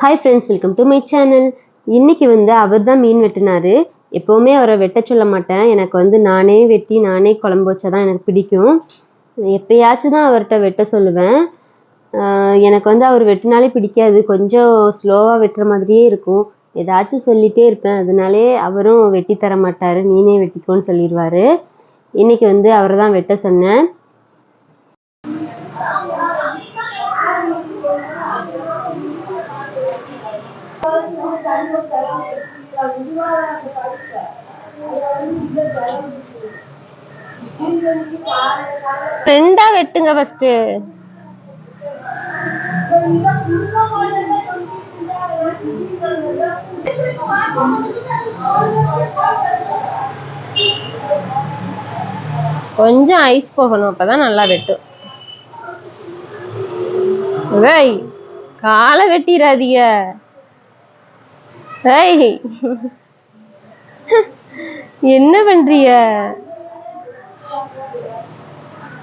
Hi friends welcome to my channel இன்னைக்கு வந்து அவர் தான் மீன் வெட்டினாரு. எப்போவுமே அவரை வெட்ட சொல்ல மாட்டேன். எனக்கு வந்து நானே வெட்டி நானே குழம்பு வச்சா தான் எனக்கு பிடிக்கும். எப்பயாச்சும் தான் அவர்கிட்ட வெட்ட சொல்லுவேன். எனக்கு வந்து அவர் வெட்டினாலே பிடிக்காது. கொஞ்சம் ஸ்லோவாக வெட்டுற மாதிரியே இருக்கும். ஏதாச்சும் சொல்லிட்டே இருப்பேன். அதனாலே அவரும் வெட்டி தர மாட்டார். நீனே வெட்டிக்கோன்னு சொல்லிடுவார். இன்னைக்கு வந்து அவரை தான் வெட்ட சொன்னேன். ரெண்டா வெட்டுங்க ஃபர்ஸ்ட் கொஞ்சம் ஐஸ் போகணும் அப்பதான் நல்லா வெட்டும் காலை வெட்டிடாதீங்க ஏய். என்ன பண்றிய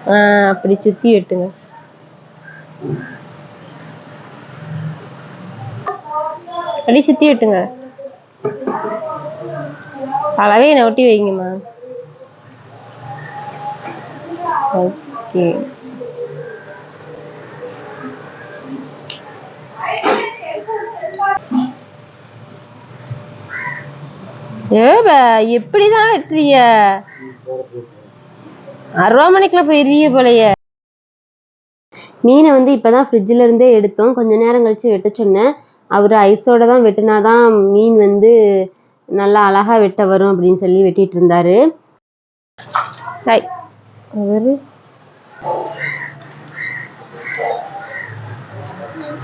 ஆ அப்படி சுத்தி வெட்டுங்க. அப்படி சுத்தி வெட்டுங்க. அழகே என்னை ஒட்டி வைங்கம்மா. ஓகே. ஏப எப்படிதான் வெட்டுறீங்க அருவாமனைக்குள்ள போயிருவீங்க போலயே. மீனை வந்து இப்பதான் ஃப்ரிட்ஜில் இருந்தே எடுத்தோம். கொஞ்ச நேரம் கழிச்சு வெட்ட சொன்னேன். அவர் ஐஸோட தான் வெட்டினாதான் மீன் வந்து நல்லா அழகா வெட்ட வரும் அப்படின்னு சொல்லி வெட்டிட்டு இருந்தாரு. அவரு?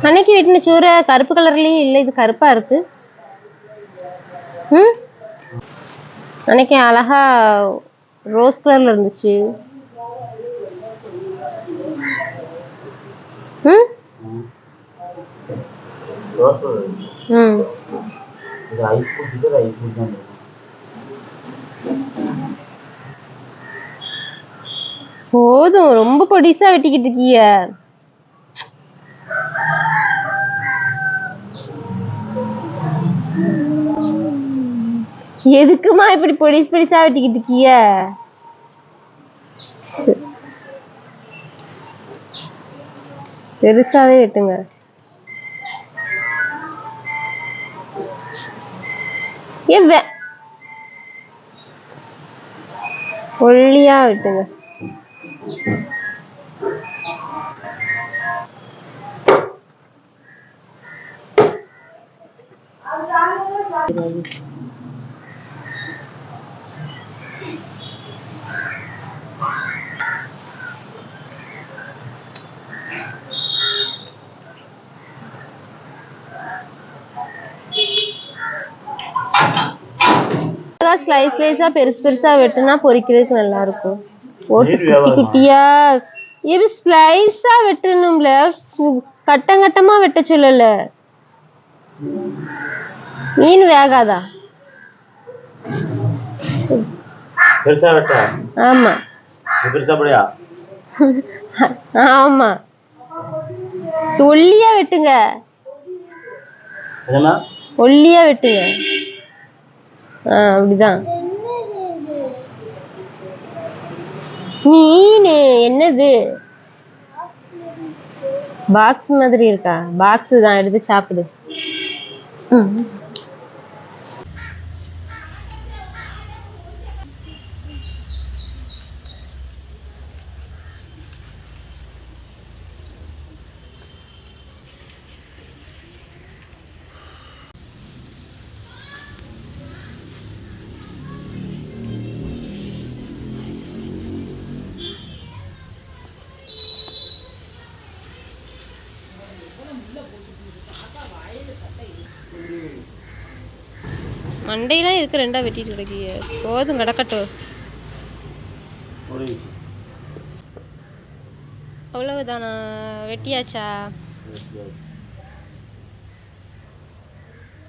அன்னைக்கு வெட்டின சூறை கருப்பு கலர்லயே இல்லை இது கருப்பா இருக்கு. ம்? அன்னைக்கு அழகா ரோஸ் கலர்ல இருந்துச்சு. போதும் ரொம்ப பொடிசா வெட்டிக்கிட்டு இருக்கீங்க எதுக்குமா இப்படி பொடிஸ் பொடிசா வெட்டிக்கிட்டு இருக்கிய பெருசாவே வெட்டுங்க. ஏன் வே- ஒல்லியா வெட்டுங்க. ஸ்லைஸ் ஸ்லைஸா பெருசு பெருசா வெட்டுனா பொரிக்கிறதுக்கு நல்லா இருக்கும் மீன் குட்டி? குட்டியா இது ஸ்லைஸா வெட்டணும்ல. கட்டம் கட்டமா வெட்ட சொல்லல. மீன் வேகாதா? பெருசா வெட்டா? ஆமா. பெருசா படையா ஆமா. ஒல்லியா வெட்டுங்க. ஒல்லியா வெட்டுங்க. அப்படிதான். மீன் என்னது? பாக்ஸ் மாதிரி இருக்கா? பாக்ஸ் தான் எடுத்து சாப்பிடு. ம். மண்டையெல்லாம் எதுக்கு ரெண்டா வெட்டிட்டு கிடக்கிய? போதும் கிடக்கட்டும் அவ்வளவுதானா? வெட்டியாச்சா?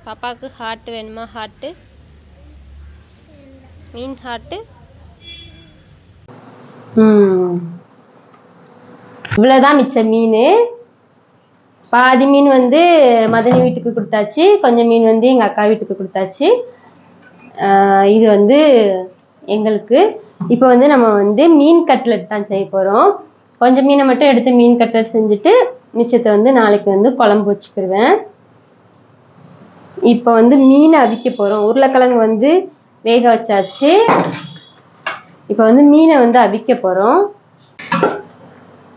பாப்பாவுக்கு ஹார்ட் வேணுமா? ஹார்ட்டு மீன் ஹார்ட்டு ம் இவ்வளோதான் மிச்ச மீன். பாதி மீன் வந்து மதனி வீட்டுக்கு கொடுத்தாச்சு. கொஞ்சம் மீன் வந்து எங்கள் அக்கா வீட்டுக்கு கொடுத்தாச்சு. இது வந்து எங்களுக்கு. இப்போ வந்து நம்ம வந்து மீன் கட்லெட் தான் செய்ய போகிறோம் கொஞ்சம் மீனை மட்டும் எடுத்து மீன் கட்லெட் செஞ்சுட்டு மிச்சத்தை வந்து நாளைக்கு வந்து குழம்பு வச்சுக்கிடுவேன் இப்போ வந்து மீனை அவிக்க போகிறோம் உருளைக்கிழங்கு வந்து வேக வச்சாச்சு. இப்போ வந்து மீனை வந்து அவிக்க போகிறோம்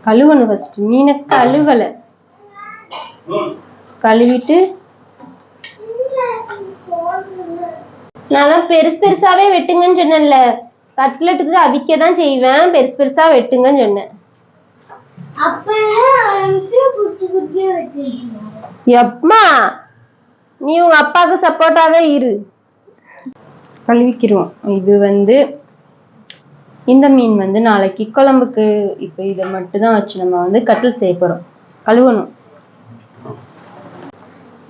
கழுவணும் ஃபஸ்ட்டு மீனை கழுவலை. கழுவிட்டு நான் தான் பெருசு பெருசாவே வெட்டுங்கன்னு சொன்னேன்ல. கட்லெட்டுக்கு அவிக்க தான் செய்வேன் பெருசு பெருசா வெட்டுங்கன்னு சொன்னேன். எப்பமா? நீ உங்க அப்பாவுக்கு சப்போர்ட்டாவே இரு. கழுவிக்கிருவோம். இது வந்து இந்த மீன் வந்து நாளைக்கு குழம்புக்கு இப்போ இதை மட்டும் தான் வச்சு நம்ம வந்து கட்டில் செய்ய போறோம். கழுவணும்.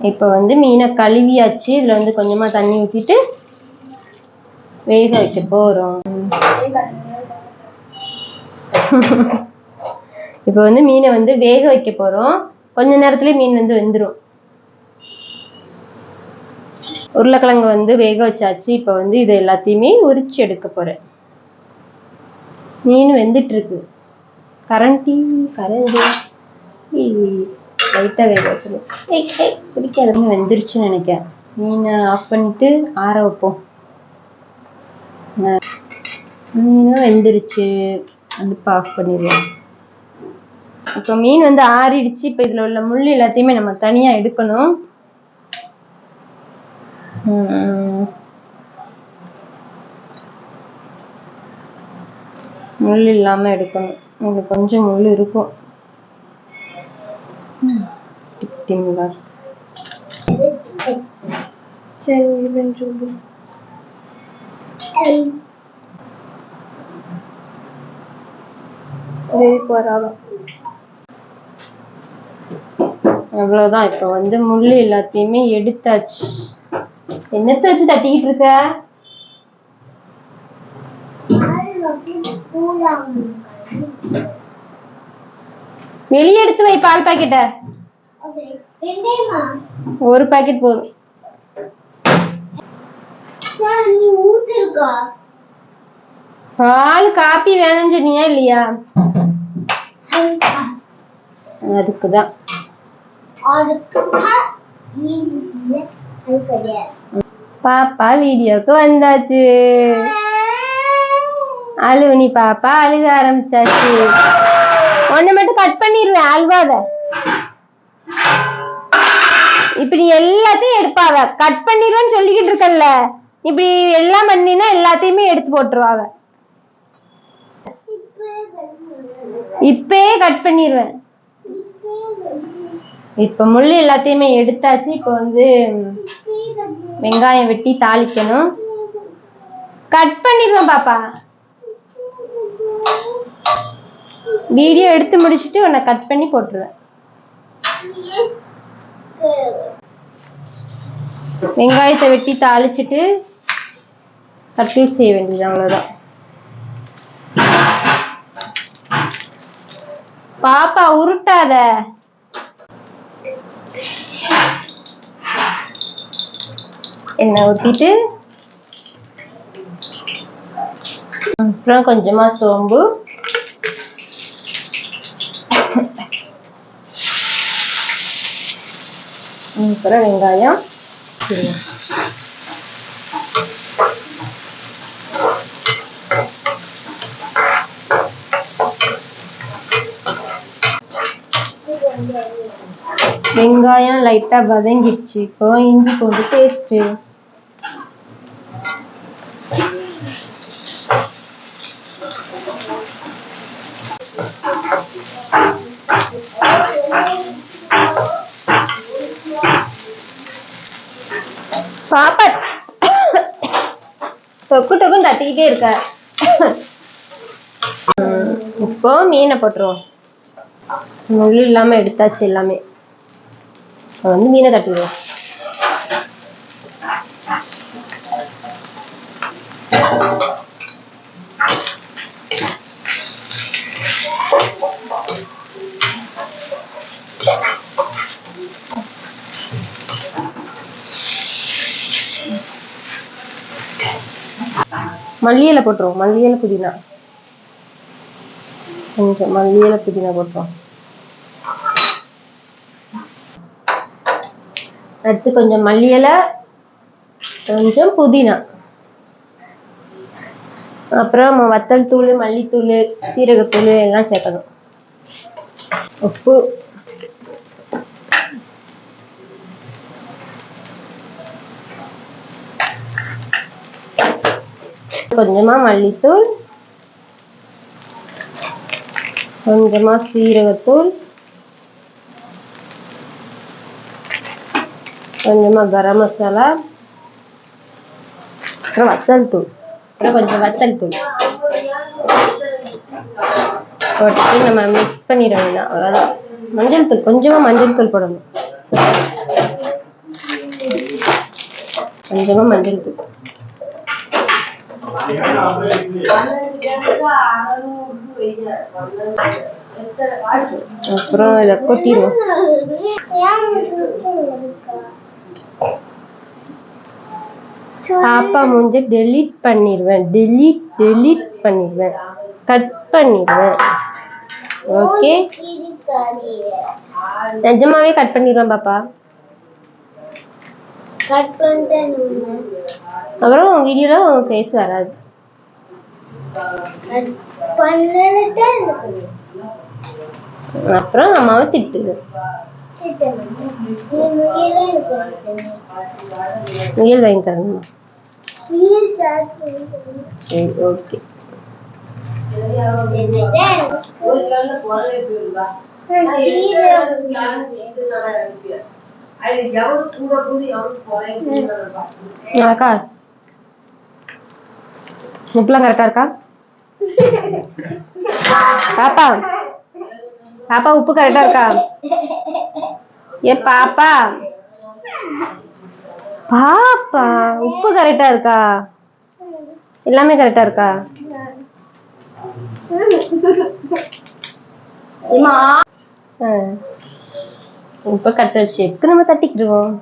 இப்போ வந்து மீனை கழுவியாச்சு. இதுல வந்து கொஞ்சமா தண்ணி ஊத்திட்டு வேக வைக்க போறோம் இப்போ வந்து மீனை வந்து வேக வைக்க போறோம். கொஞ்ச நேரத்துலயே மீன் வந்து வெந்துடும் உருளைக்கிழங்கு வந்து வேக வச்சாச்சு. இப்போ வந்து இது எல்லாத்தையுமே உரிச்சு எடுக்க போறேன். மீன் வெந்துட்டு இருக்கு கரண்டி. கரண்டி லைட்டாக வேக வச்சிடும் ஏய் ஏய் பிடிக்காத. மீன் வெந்துருச்சுன்னு நினைக்கிறேன். மீனை ஆஃப் பண்ணிட்டு ஆற வைப்போம். மீனும் வெந்துருச்சு. அடுப்பு ஆஃப் பண்ணிடலாம். இப்போ மீன் வந்து ஆறிடுச்சு. இப்போ இதில் உள்ள முள் எல்லாத்தையுமே நம்ம தனியாக எடுக்கணும். முள் இல்லாமல் எடுக்கணும். இது கொஞ்சம் முள் இருக்கும். உம். சரி போறாலும் அவ்வளவுதான். இப்போ வந்து முள் எல்லாத்தையுமே எடுத்தாச்சு. என்னத்த வச்சு தட்டிக்கிட்டு இருக்க? வெளியே எடுத்து வை பால் பாக்கெட்ட. ஒரு பாக்கெட் போதும். பால் காப்பி வேணும்னு சொன்னியா இல்லையா? அதுக்கு தான் பாப்பா வீடியோக்கு வந்தாச்சு. அழுவுனி பாப்பா அழுக ஆரம்பிச்சாச்சு. ஒண்ணு மட்டும் கட் பண்ணிடுவேன் அழுவாத. இப்படி எல்லாத்தையும் எடுப்பாவ. கட் பண்ணிடுவேன்னு சொல்லிக்கிட்டு இருக்கல இப்படி எல்லாம் பண்ணினா எல்லாத்தையுமே எடுத்து போட்டுருவாங்க இப்பயே கட் பண்ணிடுவேன் இப்ப முள்ளு எல்லாத்தையுமே எடுத்தாச்சு. இப்போ வந்து வெங்காயம் வெட்டி தாளிக்கணும். கட் பண்ணிடுவேன் பாப்பா. வீடியோ எடுத்து முடிச்சுட்டு உன்னை கட் பண்ணி போட்டுருவேன். வெங்காயத்தை வெட்டி தாளிச்சிட்டு கட்லூட் செய்ய வேண்டியது அவ்வளோதான் பாப்பா உருட்டாத. எண்ணெய் ஊத்திட்டு. அப்புறம் கொஞ்சமா சோம்பு. அப்புறம் வெங்காயம். வெங்காயம் லைட்டா வதங்கிடுச்சு. இப்போ இஞ்சி பூண்டு பேஸ்ட் பாப்பா டொக்கு டொக்குன்னு தட்டிக்கிட்டே இருக்க. இப்போ மீனை போட்டுருவோம். முள் இல்லாம எடுத்தாச்சு எல்லாமே. அதை வந்து மீனை தட்டிடுவோம். மல்லியில போட்டுருவோம். மல்லியில புதினா. கொஞ்சம் மல்லியில புதினா போட்டுருவோம். அடுத்து கொஞ்சம் மல்லி இலை கொஞ்சம் புதினா. அப்புறம் நம்ம வத்தல் தூள் மல்லித்தூள் சீரகத்தூள் எல்லாம் சேர்க்கணும். உப்பு. கொஞ்சமா மல்லித்தூள். கொஞ்சமா சீரகத்தூள். கொஞ்சமா கரம் மசாலா அப்புறம் வத்தல் தூள் அப்புறம் கொஞ்சம் வத்தல் தூள் போட்டுட்டு நம்ம மிக்ஸ் பண்ணிட வேண்டாம் அவ்வளோதான் மஞ்சள் தூள் கொஞ்சமாக மஞ்சள் தூள் போடணும் கொஞ்சமா மஞ்சள் தூள் அப்புறம் இதை கொட்டிடுவோம் பாப்பா மூஞ்ச டெலீட் பண்ணிடுவேன் டெலீட் டெலீட் பண்ணிடுவேன் கட் பண்ணிடுவேன் ஓகே. நிஜமாவே கட் பண்ணிடுவேன் பாப்பா. கட் பண்ணிட்டேன் உன்னை. அப்புறம் வீடியோல உன் ஃபேஸ் வராது. அப்புறம் அம்மாவை திட்டுது. முயலே வாங்கி தரணுமா சரி ஓகே அக்கா உப்புலாம் கரெக்டா இருக்கா? பாப்பா பாப்பா உப்பு கரெக்டா இருக்கா? ஏ பாப்பா. பாப்பா உப்பு கரெக்டா இருக்கா? எல்லாமே கரெக்டா இருக்கா. உப்பு கரெக்டா வச்சு எதுக்கு நம்ம தட்டிக்கிடுவோம்.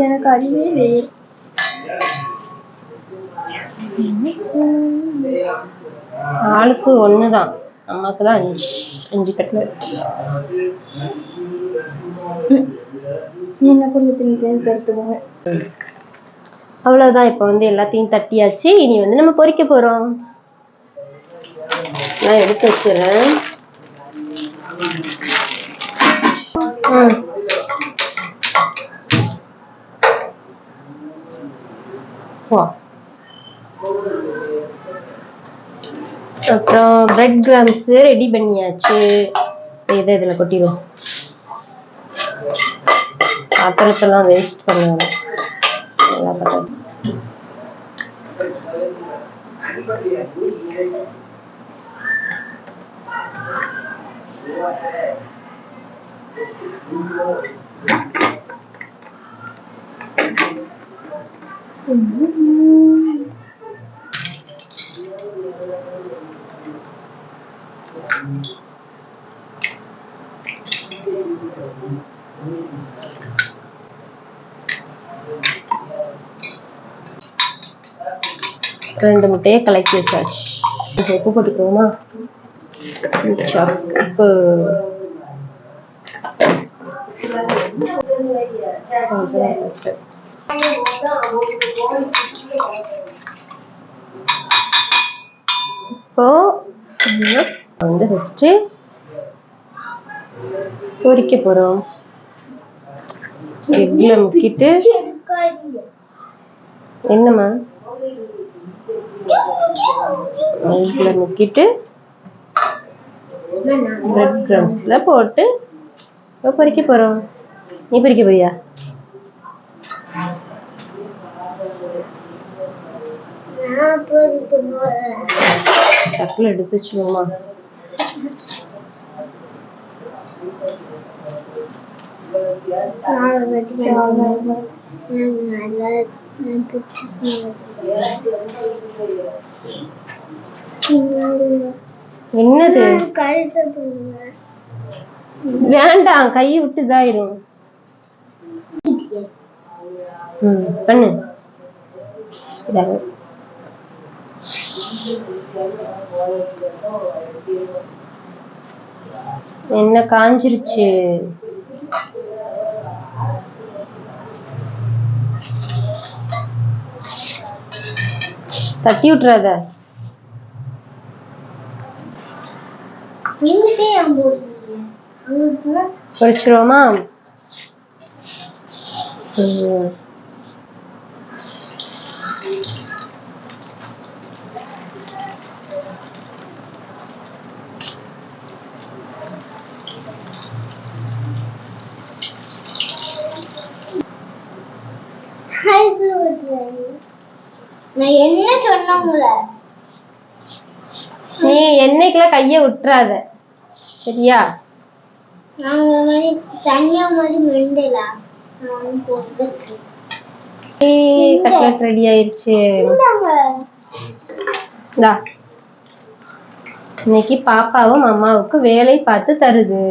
எனக்கு அறிவே இல்லையே. ஆளுக்கு ஒண்ணுதான். அம்மாக்கு தான் அஞ்சு அஞ்சு கட்லட் என்ன கொஞ்சம் கருத்துவாங்க அவ்வளவுதான். இப்போ வந்து எல்லாத்தையும் தட்டியாச்சு. இனி வந்து நம்ம பொரிக்க போறோம். நான் எடுத்து வச்சிடுறேன் ம். வா. அப்புறம் பிரெட் கிராம்ஸ் ரெடி பண்ணியாச்சு இதை இதில் கொட்டிடுவோம் பாத்திரத்தெல்லாம் வேஸ்ட் பண்ண வேணாம். நல்லா பத்தாது. ரெண்டு முட்டையை கலக்கி வச்சாச்சு இப்போ உப்பு போட்டுக்குவோமா மிச்சம் உப்பு கொஞ்சம் உப்பு. இப்போ இன்னும் வந்து ஃபஸ்ட்டு பொரிக்க போகிறோம் எக்கில் முக்கிட்டு என்னம்மா? எக்கில் முக்கிட்டு பிரெட் க்ரம்ஸில் போட்டு இப்போ பொரிக்க போகிறோம் நீ பொரிக்க போறியா? தட்டில் எடுத்து வச்சுருவோமா நான் வந்து நல்லா பிடிச்சி என்னது? வேண்டாம் கை விட்டு இதாயிரும். பண்ணு. என்ன காஞ்சிருச்சு? தட்டி விட்டுறாத எங்கிட்டே ஏன் போடுறீங்க அங்கிட்டுனா பொரிச்சிருவோமா ம். ஹைப்ல விட்டுறாங்க நான் என்ன சொன்னோங்கள நீ எண்ணெய்க்கெல்லாம் கைய விட்டுறாத சரியா? நாங்க மாதிரி தனியா மாதிரி மெண்டலா? நான் போட்டுருக்கு கட்லட் ரெடி ஆயிருச்சு. இந்தா. இன்னைக்கு பாப்பாவும் அம்மாவுக்கு வேலை பார்த்து தருது.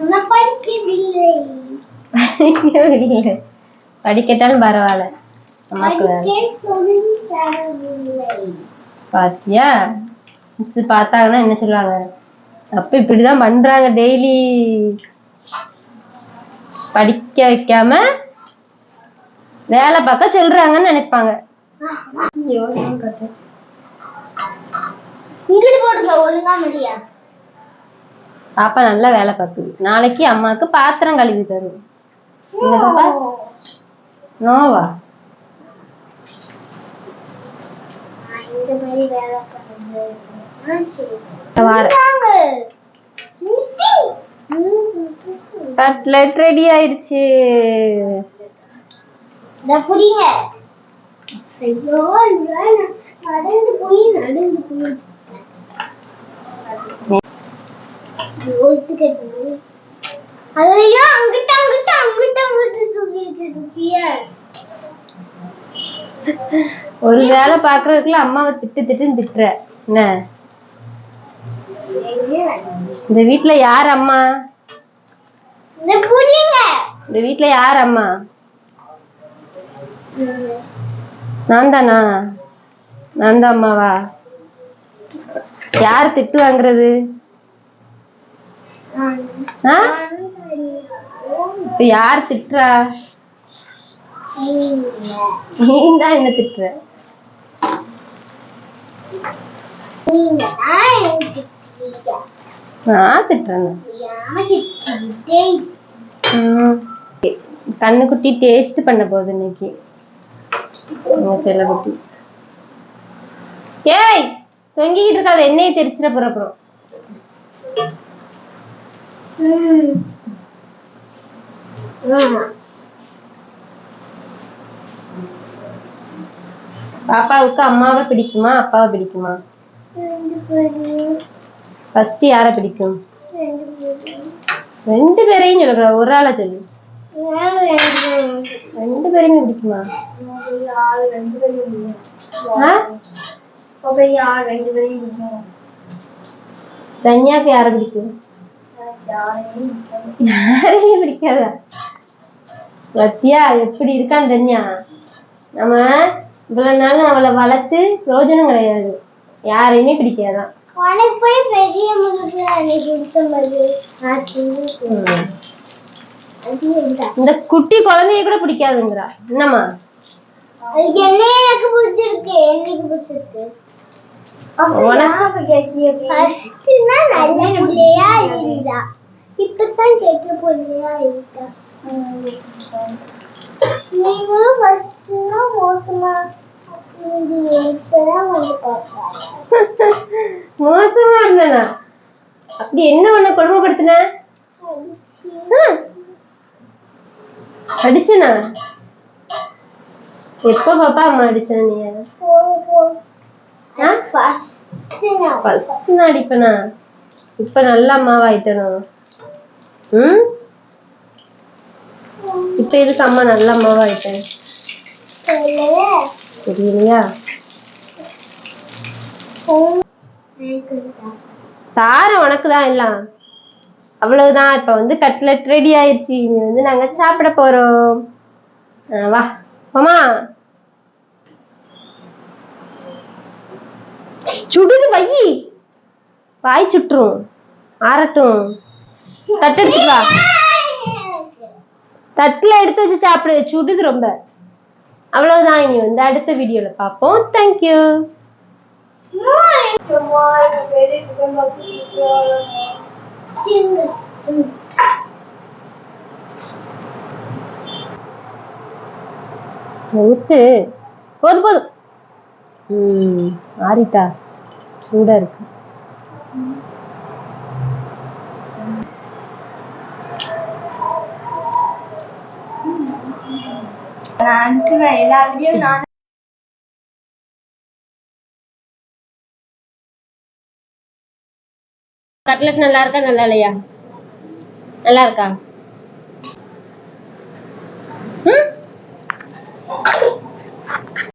படிக்கவில்லை. படிக்கட்டாலும் பரவாயில்ல. பாத்தியா? மிஸ் பார்த்தாங்கன்னா என்ன சொல்லுவாங்க? அப்ப இப்படிதான் பண்றாங்க டெய்லி படிக்க வைக்காம வேலை பார்க்க சொல்றாங்கன்னு நினைப்பாங்க. பாப்பா நல்லா வேலை பார்க்குது. நாளைக்கு அம்மாவுக்கு பாத்திரம் கழுவி தரும் நோவா நான் இந்த மாதிரி வேலை பண்ணுறது கட்லெட் ரெடி ஆயிருச்சு இதை பாக்குறதுக்குள்ள அம்மாவை திட்டு திட்டுன்னு திட்டுற. என்ன? இந்த வீட்ல யார் அம்மா? இந்த வீட்ல யார் அம்மா? நான் தானா நான் தான் அம்மாவா? யார் திட்டு வாங்குறது? யார் திட்டுறா? நீ தான் என்ன திட்டுற நீங்க தான் எனக்கு திட்டுறீங்க. நான் திட்டுறேன் எனக்கு திட்டே கண்ணுக்குட்டி டேஸ்ட் பண்ண போகுது இன்னைக்கு உங்க செல்லக்குட்டி ஏய் தொங்கிக்கிட்டு இருக்காத எண்ணெயை தெரிச்சிட போற அப்புறம் ம். பாப்பாவுக்கு அம்மாவை பிடிக்குமா அப்பாவை பிடிக்குமா? ஃபர்ஸ்ட் யாரை பிடிக்கும்? ரெண்டு பேரையும் சொல்லுற ஒரு ஆளை சொல்லு. ரெண்டு பேரையுமே பிடிக்குமா. தன்யாக்கு யாரை பிடிக்கும். யாரையும் பிடிக்காதா. பத்தியா எப்படி இருக்கான் தன்யா? நம்ம இவ்வளவு நாள் அவளை வளர்த்து பிரயோஜனம் கிடையாது. யாரையுமே பிடிக்காதான். உனக்கு போய் பெரிய முழுக்கு அன்னைக்கு கொடுத்த மாதிரி? இந்த குட்டி குழந்தைய கூட பிடிக்காதுங்கிறா. என்னம்மா? என்ன எனக்கு பிடிச்சிருக்கு. என்னைக்கு பிடிச்சிருக்கு? நல்ல புள்ளையா இருந்தா. இப்பதான் கெட்ட புள்ளையா இருக்கா? நீங்களும் மோசமா இருந்தீங்க இப்பதான் வந்து பார்த்தாங்க மோசமா இருந்தனா? அப்படி என்ன உன்னை கொடுமைப்படுத்தின? அடிச்சனா? எப்ப பாப்பா அம்மா அடிச்சா நீ? ஃபர்ஸ்ட் நான் அடிப்பனா? இப்ப நல்ல அம்மாவாயிட்டனோ ம்? இப்ப எதுக்கு அம்மா நல்ல அம்மாவா ஆயிட்டேன்? தெரியலையா தாரம் உனக்கு தான் எல்லாம்? அவ்வளவுதான் இப்ப வந்து கட்லெட் ரெடி ஆயிடுச்சு இனி வந்து நாங்க சாப்பிட போறோம். வா. போமா சுடுது வையி வாய் சுட்டுரும். ஆறட்டும். தட்டு எடுத்துட்டு வா. தட்டுல எடுத்து வச்சு சாப்பிடு. சுடுது ரொம்ப. அவ்வளவுதான். இனி வந்து அடுத்த வீடியோல பார்ப்போம். தேங்க்யூ ஊத்து போதும் போதும். ம் ஆறிட்டா இருக்கு. எல்லா வீடியோ நான் கட்லெட் நல்லா இருக்கா நல்லா இல்லையா? நல்லா இருக்கா?